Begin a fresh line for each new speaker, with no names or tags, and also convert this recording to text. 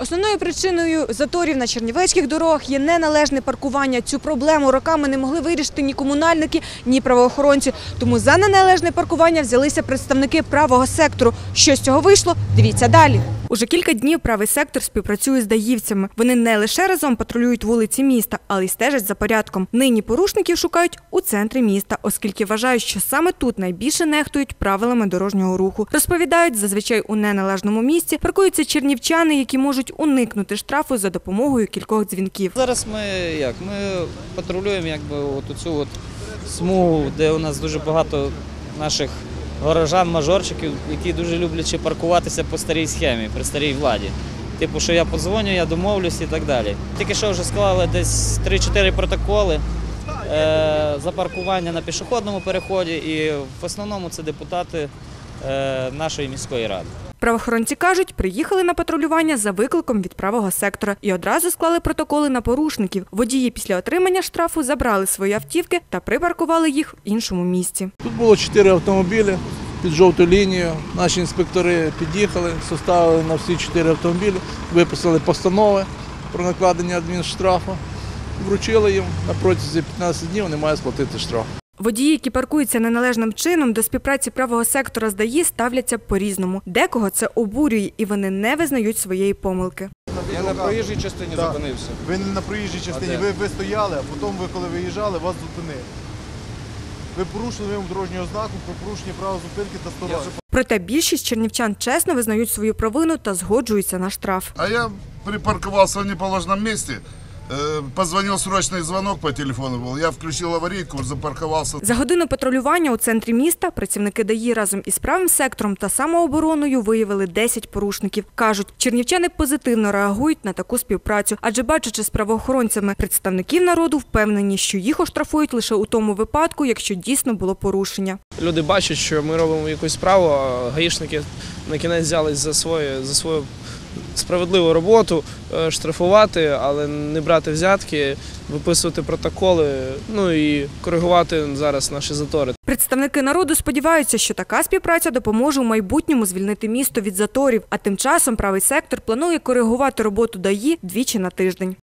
Основною причиною заторів на чернівецьких дорогах є неналежне паркування. Цю проблему роками не могли вирішити ні комунальники, ні правоохоронці. Тому за неналежне паркування взялися представники правого сектору. Що з цього вийшло? Дивіться далі. Уже кілька днів правий сектор співпрацює з даївцями. Вони не лише разом патрулюють вулиці міста, але й стежать за порядком. Нині порушників шукають у центрі міста, оскільки вважають, що саме тут найбільше нехтують правилами дорожнього руху. Розповідають, зазвичай у неналежному місці паркуються чернівчани, які можуть уникнути штрафу за допомогою кількох дзвінків.
Зараз ми як ми патрулюємо якби от цю от смугу, де у нас дуже багато наших горожан, мажорчиків, які дуже люблять паркуватися по старій схемі, при старій владі. Типу, що я подзвоню, я домовлюсь і так далі. Тільки що вже склали десь 3-4 протоколи е, за паркування на пішохідному переході, і в основному це депутати е, нашої міської ради.
Правоохоронці кажуть, приїхали на патрулювання за викликом від правого сектора і одразу склали протоколи на порушників. Водії після отримання штрафу забрали свої автівки та припаркували їх в іншому місці.
Тут було чотири автомобілі під жовту лінію. Наші інспектори під'їхали, составили на всі чотири автомобілі, виписали постанови про накладення адмінштрафу, вручили їм на протязі 15 днів вони мають сплатити штраф.
Водії, які паркуються неналежним чином, до співпраці правого сектора з ДАІ ставляться по-різному. Декого це обурює, і вони не визнають своєї помилки.
Я на проїжджій частині
Так.
зупинився.
Ви не на проїжджій частині, ви, ви стояли, а потім ви, коли виїжджали, вас зупинили. Ви порушили вимогу дорожнього знаку про порушення права зупинки та
Я.
Проте більшість чернівчан чесно визнають свою провину та згоджуються на штраф.
А я припарковался в неположенном месте. Э, Позвонил срочный звонок по телефону был. Я включил аварийку, запарковался.
За годину патрулювання у центрі міста працівники ДАІ разом із правим сектором та самообороною виявили 10 порушників. Кажуть, чернівчани позитивно реагують на таку співпрацю, адже бачачи з правоохоронцями представників народу, впевнені, що їх оштрафують лише у тому випадку, якщо дійсно було порушення.
Люди бачать, що ми робимо якусь справу, а гаїшники на кінець взялись за своє за свою справедливу роботу, е, штрафувати, але не брати взятки, виписувати протоколи, ну і коригувати зараз наші затори.
Представники народу сподіваються, що така співпраця допоможе у майбутньому звільнити місто від заторів. А тим часом правий сектор планує коригувати роботу ДАІ двічі на тиждень.